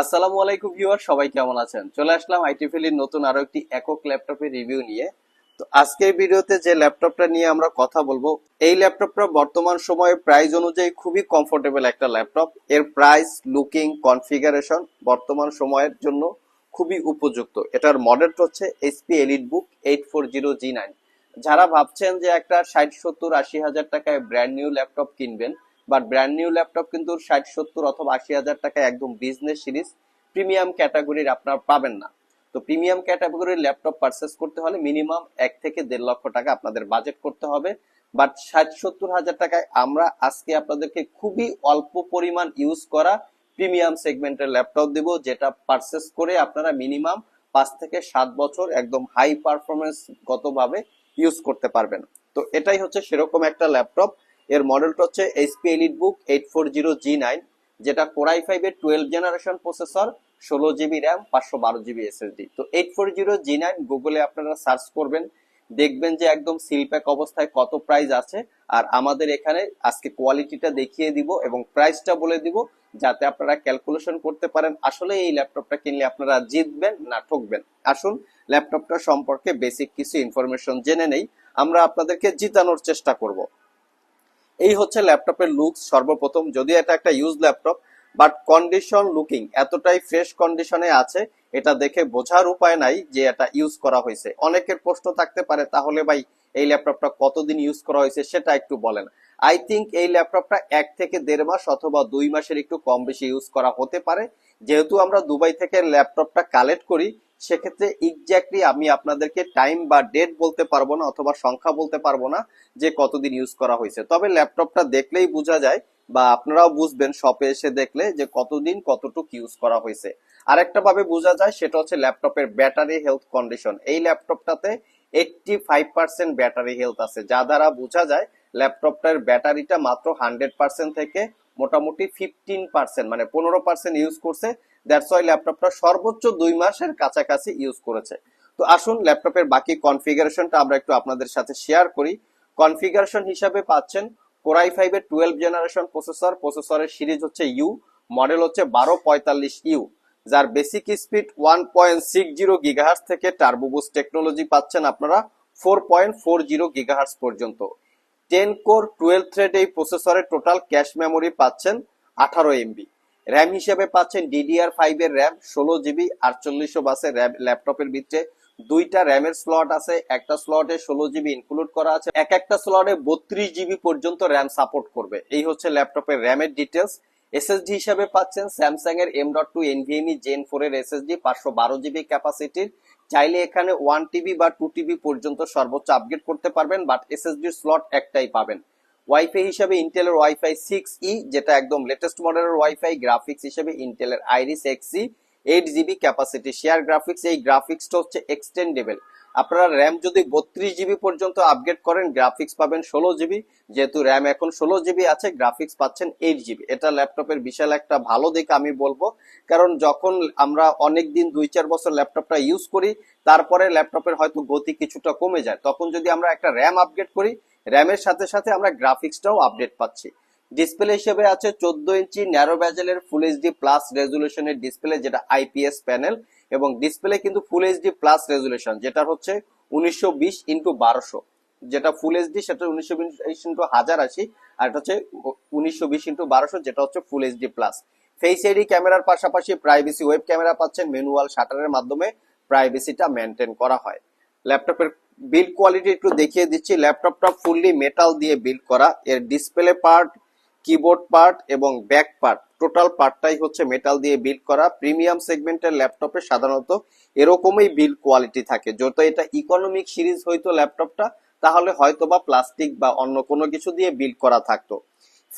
আসসালামু আলাইকুম ভিউয়ার, সবাই কেমন আছেন? চলে আসলাম আইটি ফেলির নতুন আরও একটি একক ল্যাপটপের রিভিউ নিয়ে। তো আজকের ভিডিওতে যে ল্যাপটপটা নিয়ে আমরা কথা বলব, এই ল্যাপটপটা বর্তমান সময়ে প্রাইস অনুযায়ী খুবই কমফোর্টেবল একটা ল্যাপটপ। এর প্রাইস লুকিং কনফিগারেশন বর্তমান সময়ের জন্য খুবই উপযুক্ত। এটার মডেলটা হচ্ছে HP EliteBook eight four zero G nine যারা ভাবছেন যে একটা ষাট সত্তর আশি হাজার টাকায় ব্র্যান্ড নিউ ল্যাপটপ কিনবেন বাট ব্র্যান্ড নিউ ল্যাপটপ কিন্তু ষাট, সত্তর অথবা আশি হাজার টাকায় একদম বিজনেস সিরিজ প্রিমিয়াম ক্যাটাগরির আপনার পাবেন না। তো প্রিমিয়াম ক্যাটাগরির ল্যাপটপ পারচেস করতে হলে মিনিমাম এক থেকে দেড় লক্ষ টাকা আপনাদের বাজেট করতে হবে। বাট ষাট, সত্তর হাজার টাকায় আমরা আজকে আপনাদেরকে খুবই অল্প পরিমাণ ইউজ করা প্রিমিয়াম সেগমেন্টের ল্যাপটপ দেব, যেটা পারচেস করে আপনারা মিনিমাম পাঁচ থেকে সাত বছর একদম হাই পারফরমেন্স গতভাবে ইউজ করতে পারবেন। তো এটাই হচ্ছে সেরকম একটা ল্যাপটপ এর মডেলটা হচ্ছে HP EliteBook eight four zero G nine যেটা কোরাই ফাইভ এর টুয়েলভ জেনারেশন প্রসেসর ষোলো জিবি র্যাম পাঁচশো বারো জিবি এসএসডি তো eight four zero G nine গুগলে আপনারা সার্চ করবেন, দেখবেন যে একদম সিলপ্যাক অবস্থায় কত প্রাইস আছে, আর আমাদের এখানে আজকে কোয়ালিটিটা দেখিয়ে দিব এবং প্রাইসটা বলে দিব, যাতে আপনারা ক্যালকুলেশন করতে পারেন, আসলে এই ল্যাপটপটা কিনলে আপনারা জিতবেন না ঠকবেন। আসুন ল্যাপটপটা সম্পর্কে বেসিক কিছু ইনফরমেশন জেনে নেই, আমরা আপনাদেরকে জিতানোর চেষ্টা করব। এই হচ্ছে ল্যাপটপের লুকস সর্বপ্রথম, যদিও এটা একটা use laptop but condition looking এতটাই ফ্রেশ কন্ডিশনে আছে, এটা দেখে বোঝার উপায় নাই যে এটা ইউজ করা হয়েছে। অনেকের প্রশ্ন থাকতে পারে, তাহলে ভাই এই ল্যাপটপটা কতদিন ইউজ করা হয়েছে সেটা একটু বলেন। আই থিঙ্ক এই ল্যাপটপটা এক থেকে দেড় মাস অথবা দুই মাসের একটু কম বেশি ইউজ করা হতে পারে। যেহেতু আমরা দুবাই থেকে ল্যাপটপটা কালেক্ট করি সেক্ষেত্রে এক্স্যাক্টলি আমি আপনাদেরকে টাইম বা ডেট বলতে পারব না অথবা সংখ্যা বলতে পারব না যে কতদিন ইউজ করা হয়েছে। তবে ল্যাপটপটা দেখলেই বোঝা যায় বা আপনারাও বুঝবেন শপে এসে দেখলে যে কতদিন কতটুক ইউজ করা হয়েছে। আরেকটা ভাবে বোঝা যায় সেটা হচ্ছে ল্যাপটপের ব্যাটারি হেলথ কন্ডিশন এই ল্যাপটপটাতে eighty five percent battery health আছে। যা দ্বারা বোঝা যায় ল্যাপটপটার ব্যাটারিটা মাত্র হান্ড্রেড পার্সেন্ট থেকে মোটামুটি ফিফটিন পার্সেন্ট মানে পনেরো পার্সেন্ট ইউজ করছে। দ্যাটস ওয়াই ল্যাপটপটা সর্বোচ্চ দুই মাসের কাছাকাছি ইউজ করেছে। তো আসুন ল্যাপটপের বাকি কনফিগারেশনটা আমরা একটু আপনাদের সাথে শেয়ার করি। কনফিগারেশন হিসাবে পাচ্ছেন কোরাই ফাইভ এর টুয়েলভ জেনারেশন প্রসেসর প্রসেসরের সিরিজ হচ্ছে ইউ মডেল হচ্ছে বারো পঁয়তাল্লিশ ইউ যার basic speed one point six zero gigahertz থেকে টার্বোবুস টেকনোলজি পাচ্ছেন আপনারা four point four zero gigahertz পর্যন্ত। টেন কোর টুয়েলভ থ্রেড এই প্রসেসরের টোটাল ক্যাশ মেমোরি পাচ্ছেন আঠারো এমবি র্যাম হিসেবে পাচ্ছেন ডিডিআর ফাইভ এর র্যাম ষোলো জিবি আটচল্লিশশো বাসে র্যাম ল্যাপটপের ভিতরে দুইটা র্যামের স্লট আছে, একটা স্লটে ষোলো জিবি ইনক্লুড করা আছে। এক একটা স্লটে বত্রিশ জিবি পর্যন্ত র্যাম সাপোর্ট করবে। এই হচ্ছে ল্যাপটপের র্যামের ডিটেলস এসএসডি হিসেবে পাচ্ছেন স্যামসাং এর M dot two NVMe Gen four এর এসএসডি পাঁচশো বারো জিবি ক্যাপাসিটির চাইলে এখানে ওয়ান টিবি বা টু টিবি পর্যন্ত সর্বোচ্চ আপগ্রেড করতে পারবেন বাট এসএসডির স্লট একটাই পাবেন। ওয়াইফাই হিসেবে ইন্টেলের ওয়াইফাই সিক্স ই যেটা একদম লেটেস্ট মডেলের ওয়াইফাই গ্রাফিক্স হিসেবে ইন্টেলের Iris Xe eight GB capacity share graphics এই গ্রাফিক্সটা হচ্ছে এক্সটেন্ডেবল আপনারা র্যাম যদি বত্রিশ জিবি পর্যন্ত আপগ্রেড করেন গ্রাফিক্স পাবেন ষোলো জিবি যেহেতু র্যাম এখন ষোলো জিবি আছে গ্রাফিক্স পাচ্ছেন এইট জিবি এটা ল্যাপটপের বিশাল একটা ভালো দিক আমি বলব। কারণ যখন আমরা অনেক দিন দুই চার বছর ল্যাপটপটা ইউজ করি, তারপরে ল্যাপটপের হয়তো গতি কিছুটা কমে যায়। তখন যদি আমরা একটা র্যাম আপগ্রেড করি র্যামের সাথে সাথে আমরা গ্রাফিক্সটাও আপডেট পাচ্ছি। ডিসপ্লে হিসেবে আছে চোদ্দ ইঞ্চি ন্যারো ব্যাজেলের ফুল এইচডি প্লাস রেজুলেশনের ডিসপ্লে যেটা আইপিএস প্যানেল এবং ডিসপ্লে কিন্তু ফুল এইচডি প্লাস রেজুলেশন যেটা হচ্ছে উনিশশো বিশ ইন্টু বারোশো। যেটা ফুল এইচডি সেটা উনিশশো বিশ ইন্টু হাজার আশি, আর এটা হচ্ছে উনিশশো বিশ ইন্টু বারোশো, যেটা হচ্ছে full HD plus face ID ক্যামেরার পাশাপাশি প্রাইভেসি ওয়েব ক্যামেরা পাচ্ছেন ম্যানুয়াল শাটারের মাধ্যমে প্রাইভেসিটা মেনটেন করা হয়। ল্যাপটপের বিল্ড কোয়ালিটি একটু দেখিয়ে দিচ্ছি। ল্যাপটপটা ফুললি মেটাল দিয়ে বিল্ড করা। এর ডিসপ্লে পার্ট কিবোর্ড পার্ট এবং ব্যাক পার্ট টোটাল পার্টটাই হচ্ছে মেটাল দিয়ে বিল্ড করা। প্রিমিয়াম সেগমেন্টের ল্যাপটপে সাধারণত এরকমই বিল্ড কোয়ালিটি থাকে। যত এটা ইকোনমিক সিরিজ হইতো ল্যাপটপটা তাহলে হয়তো বা প্লাস্টিক বা অন্য কোনো কিছু দিয়ে বিল্ড করা থাকতো।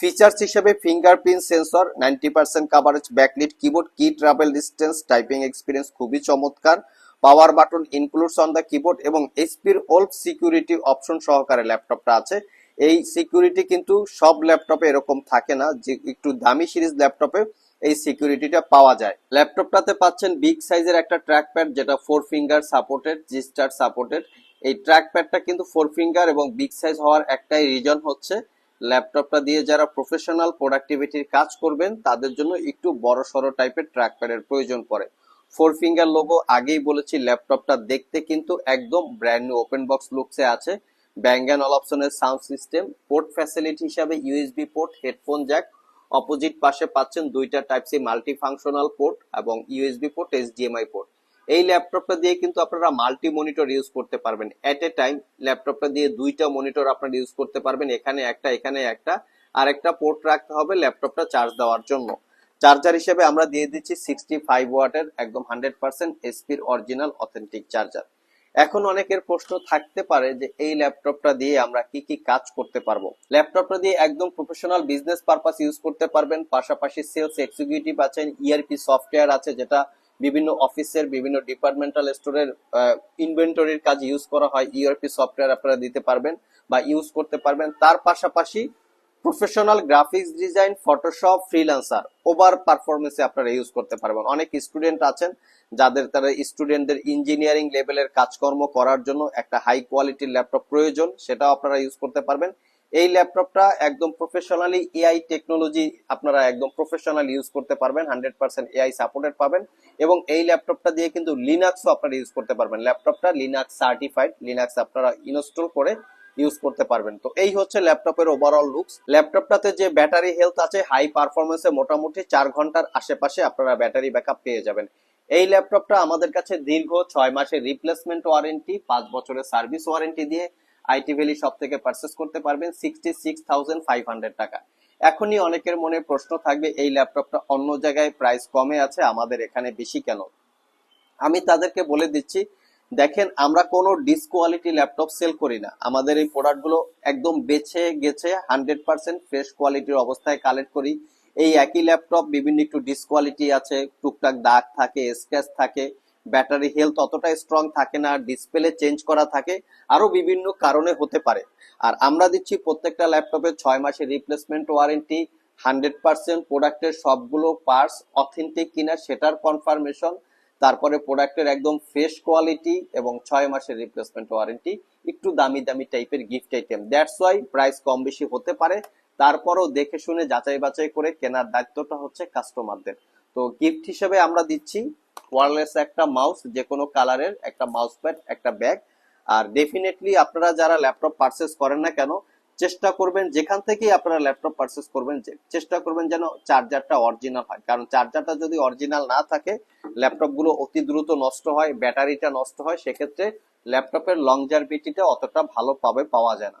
ফিচার্স হিসেবে fingerprint sensor ninety percent coverage backlit keyboard key travel distance typing experience খুবই চমৎকার। Power button includes on the keyboard এবং এইচপির ওল্ড সিকিউরিটি অপশন সহকারে ল্যাপটপটা আছে। এই সিকিউরিটি কিন্তু সব ল্যাপটপে এরকম থাকে না যে একটু দামি সিরিজ ল্যাপটপে এই সিকিউরিটিটা পাওয়া যায়। ল্যাপটপটাতে পাচ্ছেন বিগ সাইজের একটা ট্র্যাক প্যাড যেটা four finger supported gesture supported এই ট্র্যাক প্যাডটা কিন্তু ফোর ফিঙ্গার এবং বিগ সাইজ হওয়ার একটাই রিজন হচ্ছে। ল্যাপটপটা দিয়ে যারা প্রফেশনাল প্রোডাক্টিভিটির কাজ করবেন, তাদের জন্য একটু বড় সড়ো টাইপের ট্র্যাক প্যাডের প্রয়োজন পড়ে। ফোর ফিঙ্গার লোগো আগেই বলেছি, ল্যাপটপটা দেখতে কিন্তু একদম ব্র্যান্ড নিউ ওপেন বক্স লুকসে আছে। ব্যাঙ্গান অল অপশনের সাউন্ড সিস্টেম পোর্ট ফ্যাসিলিটি হিসাবে USB port headphone jack opposite পাশে পাচ্ছেন দুইটা type C multi functional port এবং ইউএসবি পোর্ট এইচডিএমআই পোর্ট এই ল্যাপটপটা দিয়ে কিন্তু আপনারা মাল্টি মনিটর ইউজ করতে পারবেন। এট এ টাইম ল্যাপটপটা দিয়ে দুইটা মনিটর আপনারা ইউজ করতে পারবেন। এখানে একটা এখানে একটা আর একটা পোর্ট রাখতে হবে ল্যাপটপটা চার্জ দেওয়ার জন্য। চার্জার হিসেবে আমরা দিয়ে দিচ্ছি সিক্সটি ফাইভ ওয়াটের একদম হান্ড্রেড পার্সেন্ট এসপির অরিজিনাল অথেন্টিক চার্জার এখন অনেকের প্রশ্ন থাকতে পারে যে এই ল্যাপটপটা দিয়ে আমরা কি কি কাজ করতে পারব? ল্যাপটপটা দিয়ে একদম প্রফেশনাল বিজনেস পারপাস ইউজ করতে পারবেন। পাশাপাশি সেলস এক্সিকিউটিভ আছেন ইআরপি সফটওয়্যার আছে যেটা বিভিন্ন অফিসের, বিভিন্ন ডিপার্টমেন্টাল স্টোরের ইনভেন্টরির কাজ ইউজ করা হয়। ইআরপি সফটওয়্যার আপনারা দিতে পারবেন বা ইউজ করতে পারবেন। তার পাশাপাশি professional graphics design Photoshop freelancer over পারফরমেন্সে আপনারা ইউজ করতে পারবেন। অনেক স্টুডেন্ট আছেন যাদের তারা স্টুডেন্টদের ইঞ্জিনিয়ারিং লেভেলের কাজকর্ম করার জন্য একটা হাই কোয়ালিটির ল্যাপটপ প্রয়োজন, সেটাও আপনারা ইউজ করতে পারবেন। এই ল্যাপটপটা একদম প্রফেশনালি এআই টেকনোলজি আপনারা একদম প্রফেশনাল ইউজ করতে পারবেন হান্ড্রেড পার্সেন্ট এআই সাপোর্টেড পাবেন এবং এই ল্যাপটপটা দিয়ে কিন্তু লিনাক্সও আপনারা ইউজ করতে পারবেন। ল্যাপটপটা লিনাক্স সার্টিফাইড লিনাক্স আপনারা ইনস্টল করে ইউজ করতে পারবেন। তো এই হচ্ছে ল্যাপটপের ওভারঅল লুকস ল্যাপটপটাতে যে ব্যাটারি হেলথ আছে হাই পারফরমেন্সে মোটামুটি চার ঘণ্টার আশেপাশে আপনারা ব্যাটারি ব্যাকআপ পেয়ে যাবেন। এই ল্যাপটপটা আমাদের কাছে দীর্ঘ ছয় মাসের রিপ্লেসমেন্ট ওয়ারেন্টি পাঁচ বছরের সার্ভিস ওয়ারেন্টি দিয়ে আইটি ভ্যালি সব থেকে পারচেস করতে পারবেন sixty six thousand five hundred টাকা। এখনই অনেকের মনে প্রশ্ন থাকবে, এই ল্যাপটপটা অন্য জায়গায় প্রাইস কমে আছে, আমাদের এখানে বেশি কেন? আমি তাদেরকে বলে দিচ্ছি, দেখেন আমরা কোনো ডিসকোয়ালিটি ল্যাপটপ সেল করি না। আমাদের এই প্রোডাক্টগুলো একদম বেছে গেছে হান্ড্রেড পার্সেন্ট ফ্রেশ কোয়ালিটির অবস্থায় কালেক্ট করি। এই একই ল্যাপটপ, বিভিন্ন একটু ডিসকোয়ালিটি আছে, টুকটাক দাগ থাকে স্ক্র্যাচ থাকে। ব্যাটারি হেলথ অতটা স্ট্রং থাকে না ডিসপ্লে চেঞ্জ করা থাকে আরও বিভিন্ন কারণে হতে পারে। আর আমরা দিচ্ছি প্রত্যেকটা ল্যাপটপে ছয় মাসের রিপ্লেসমেন্ট ওয়ারেন্টি হান্ড্রেড পার্সেন্ট প্রোডাক্টের সবগুলো পার্টস অথেন্টিক কিনা সেটার কনফার্মেশন তারপরে প্রোডাক্টের একদম ফ্রেশ কোয়ালিটি এবং ছয় মাসের রিপ্লেসমেন্ট ওয়ারেন্টি একটু দামি দামি টাইপের gift item that's why price কম বেশি হতে পারে। তারপরও দেখে শুনে যাচাই বাছাই করে কেনার দায়িত্বটা হচ্ছে কাস্টমারদের তো গিফট হিসেবে আমরা দিচ্ছি ওয়ারলেস একটা মাউস যে কোনো কালারের একটা মাউস প্যাড একটা ব্যাগ আর ডেফিনেটলি আপনারা যারা ল্যাপটপ পারচেস করেন না কেন, চেষ্টা করবেন যেখান থেকেই আপনারা ল্যাপটপ পারচেস করবেন চেষ্টা করবেন যেন চার্জারটা অরিজিনাল হয়। কারণ চার্জারটা যদি অরিজিনাল না থাকে ল্যাপটপগুলো অতি দ্রুত নষ্ট হয় ব্যাটারিটা নষ্ট হয়, সেক্ষেত্রে ল্যাপটপের লংজারভিটিটা অতটা ভালো পাবে পাওয়া যায় না।